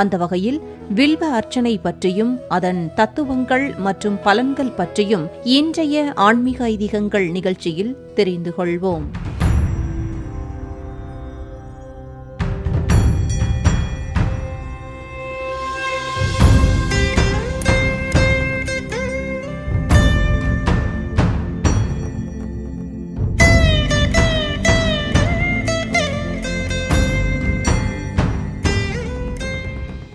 அந்த வகையில் வில்வ அர்ச்சனை பற்றியும் அதன் தத்துவங்கள் மற்றும் பலன்கள் பற்றியும் இன்றைய ஆன்மீக ஐதீகங்கள் நிகழ்ச்சியில் தெரிந்து கொள்வோம்.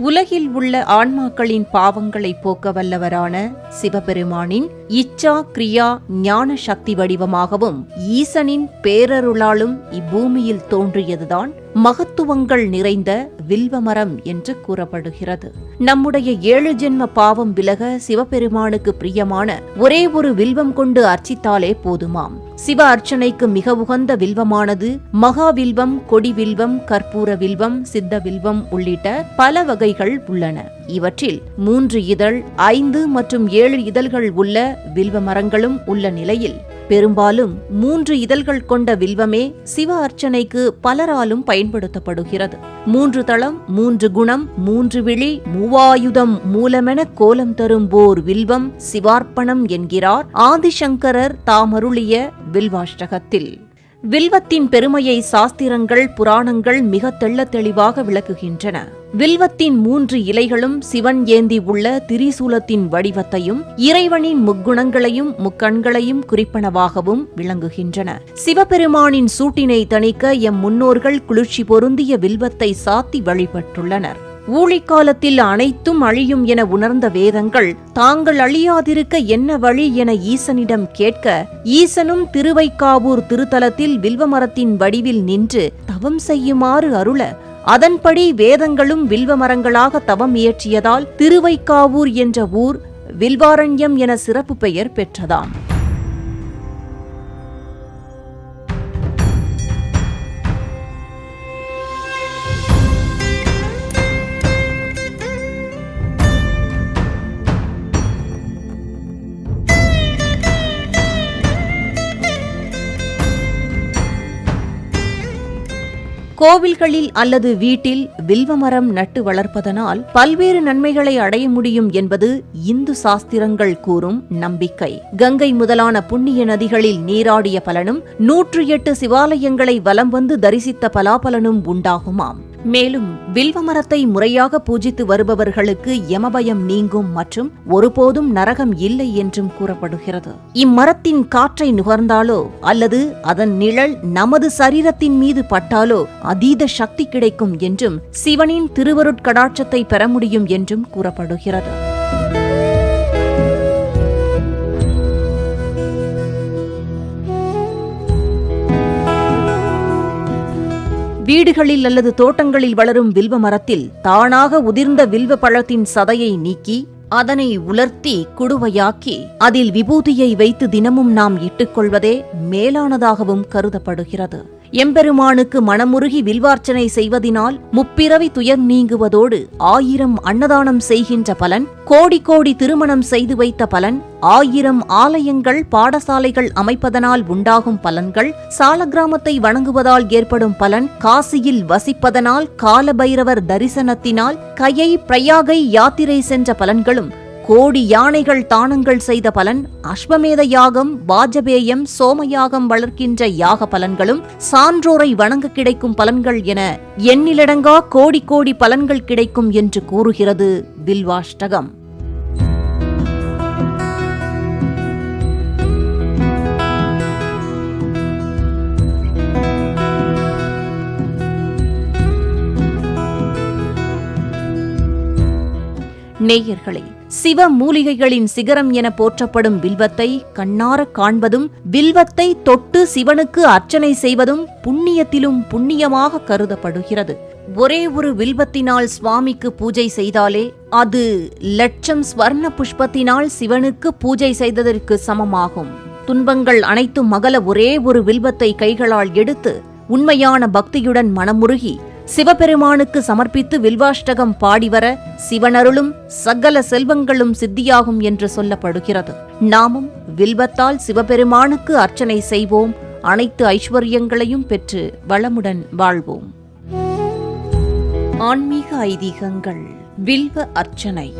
உலகில் உள்ள ஆன்மாக்களின் பாவங்களை போக்க வல்லவரான சிவபெருமானின் இச்சா கிரியா ஞான சக்தி வடிவமாகவும் ஈசனின் பேரருளாலும் இப்பூமியில் தோன்றியதுதான் மகத்துவங்கள் நிறைந்த வில்வமரம் என்று கூறப்படுகிறது. நம்முடைய ஏழு ஜென்ம பாவம் விலக சிவபெருமானுக்கு பிரியமான ஒரே ஒரு வில்வம் கொண்டு அர்ச்சித்தாலே போதுமாம். சிவ அர்ச்சனைக்கு மிக உகந்த வில்வமானது மகாவில்வம் கொடிவில்வம் கற்பூர வில்வம் சித்த வில்வம் உள்ளிட்ட பல வகைகள் உள்ளன. இவற்றில் மூன்று இதழ் ஐந்து மற்றும் ஏழு இதழ்கள் உள்ள வில்வ மரங்களும் உள்ள நிலையில் பெரும்பாலும் மூன்று இதழ்கள் கொண்ட வில்வமே சிவ அர்ச்சனைக்கு பலராலும் பயன்படுத்தப்படுகிறது. மூன்று தளம் மூன்று குணம் மூன்று விழி மூவாயுதம் மூலமென கோலம் தரும் போர் வில்வம் சிவார்ப்பணம் என்கிறார் ஆதிசங்கரர் தாமருளிய வில்வாஷ்டகத்தில். வில்வத்தின் பெருமையை சாஸ்திரங்கள் புராணங்கள் மிக தெள்ள தெளிவாக விளக்குகின்றன. வில்வத்தின் மூன்று இலைகளும் சிவன் ஏந்தி உள்ள திரிசூலத்தின் வடிவத்தையும் இறைவனின் முக்குணங்களையும் முக்கண்களையும் குறிப்பனவாகவும் விளங்குகின்றன. சிவபெருமானின் சூட்டினை தணிக்க எம் முன்னோர்கள் குளிர்ச்சி பொருந்திய வில்வத்தை சாத்தி வழிபட்டுள்ளனர். ஊழிக்காலத்தில் அனைத்தும் அழியும் என உணர்ந்த வேதங்கள் தாங்கள் அழியாதிருக்க என்ன வழி என ஈசனிடம் கேட்க ஈசனும் திருவைக்காவூர் திருத்தலத்தில் வில்வமரத்தின் வடிவில் நின்று தவம் செய்யுமாறு அருள அதன்படி வேதங்களும் வில்வமரங்களாக தவம் இயற்றியதால் திருவைக்காவூர் என்ற ஊர் வில்வாரண்யம் என சிறப்பு பெயர் பெற்றதாம். கோவில்களில் அல்லது வீட்டில் வில்வமரம் நட்டு வளர்ப்பதனால் பல்வேறு நன்மைகளை அடைய முடியும் என்பது இந்து சாஸ்திரங்கள் கூறும் நம்பிக்கை. கங்கை முதலான புண்ணிய நதிகளில் நீராடிய பலனும் நூற்று எட்டு சிவாலயங்களை வலம் வந்து தரிசித்த பலாபலனும் உண்டாகுமாம். மேலும் வில்வமரத்தை முறையாக பூஜித்து வருபவர்களுக்கு யமபயம் நீங்கும் மற்றும் ஒருபோதும் நரகம் இல்லை என்றும் கூறப்படுகிறது. இம்மரத்தின் காற்றை நுகர்ந்தாலோ அல்லது அதன் நிழல் நமது சரீரத்தின் மீது பட்டாலோ அதீத சக்தி கிடைக்கும் என்றும் சிவனின் திருவருட்கடாட்சத்தை பெற முடியும் என்றும் கூறப்படுகிறது. வீடுகளில் அல்லது தோட்டங்களில் வளரும் வில்வ மரத்தில் தானாக உதிர்ந்த வில்வ பழத்தின் சதையை நீக்கி அதனை உலர்த்தி குடுவையாக்கி அதில் விபூதியை வைத்து தினமும் நாம் இட்டுக்கொள்வதே மேலானதாகவும் கருதப்படுகிறது. எம்பெருமானுக்கு மனமுருகி வில்வார்ச்சனை செய்வதினால் முப்பிறவி துயர் நீங்குவதோடு ஆயிரம் அன்னதானம் செய்கின்ற பலன் கோடி கோடி திருமணம் செய்து வைத்த பலன் ஆயிரம் ஆலயங்கள் பாடசாலைகள் அமைப்பதனால் உண்டாகும் பலன்கள் சாலகிராமத்தை வணங்குவதால் ஏற்படும் பலன் காசியில் வசிப்பதனால் காலபைரவர் தரிசனத்தினால் கையை பிரயாகை யாத்திரை சென்ற பலன்களும் கோடி யானைகள் தானங்கள் செய்த பலன் அஸ்வமேத யாகம் வாஜபேயம் சோமயாகம் வளர்க்கின்ற யாக பலன்களும் சான்றோரை வணங்க கிடைக்கும் பலன்கள் என எண்ணிலடங்கா கோடி கோடி பலன்கள் கிடைக்கும் என்று கூறுகிறது வில்வாஷ்டகம். நேயர்களே சிவ மூலிகைகளின் சிகரம் என போற்றப்படும் வில்வத்தை கண்ணாரக் காண்பதும் வில்வத்தை தொட்டு சிவனுக்கு அர்ச்சனை செய்வதும் புண்ணியத்திலும் புண்ணியமாக கருதப்படுகிறது. ஒரே ஒரு வில்வத்தினால் சுவாமிக்கு பூஜை செய்தாலே அது லட்சம் ஸ்வர்ண புஷ்பத்தினால் சிவனுக்கு பூஜை செய்ததற்கு சமமாகும். துன்பங்கள் அனைத்தும் மகல ஒரே ஒரு வில்வத்தை கைகளால் எடுத்து உண்மையான பக்தியுடன் மனமுருகி சிவபெருமானுக்கு சமர்ப்பித்து வில்வாஷ்டகம் பாடிவர சிவனருளும் சகல செல்வங்களும் சித்தியாகும் என்று சொல்லப்படுகிறது. நாமும் வில்வத்தால் சிவபெருமானுக்கு அர்ச்சனை செய்வோம். அனைத்து ஐஸ்வர்யங்களையும் பெற்று வளமுடன் வாழ்வோம். ஆன்மீக ஐதீகங்கள். வில்வ அர்ச்சனை.